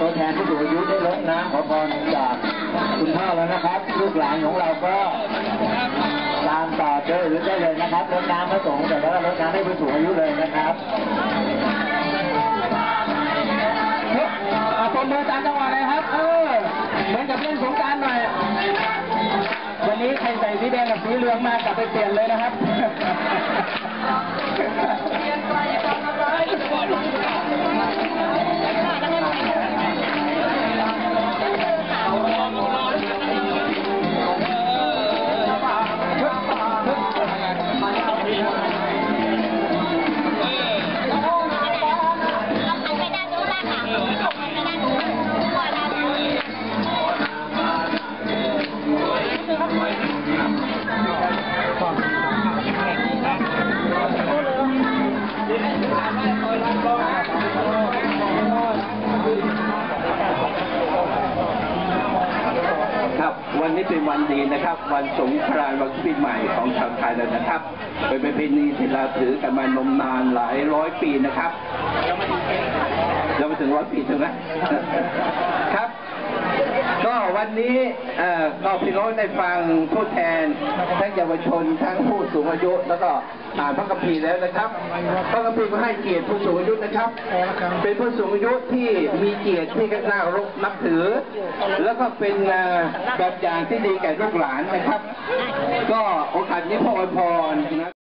ตัวแทนผู้สูงอายุได้รดน้ำขอพรจากคุณพ่อแล้วนะครับ ลูกหลานของเราก็ตามต่อเจอหรือได้เลยนะครับรดน้ำพระสงฆ์แต่แล้วก็รดน้ำให้ผู้สูงอายุเลยนะครับเอาปมมือตามจังหวะเลยครับ เออเหมือนกับเล่นสงการหน่อย วันนี้ใครใส่สีแดงกับสีเหลืองมากลับไปเปลี่ยนเลยนะครับ วันนี้เป็นวันดีนะครับ วันสงกรานต์วันปีใหม่ของชาวไทยเลยนะครับเป็นประเพณีที่เราถือกันมานมนานหลายร้อยปีนะครับเรามาถึงร้อยปีถึงไหมครับ ก็วันนี้ก็พี่น้องได้ฟังผู้แทนทั้งเยาวชนทั้งผู้สูงอายุแล้วก็ อ่านพระคัมภีร์แล้วนะครับ พระคัมภีร์ก็ให้เกียรติผู้สูงอายุนะครับ เป็นผู้สูงอายุที่มีเกียรติที่น่ารบนับถือ แล้วก็เป็นแบบอย่างที่ดีแก่ลูกหลานนะครับ ก็โอกาสนี้พ่ออวยพรนะ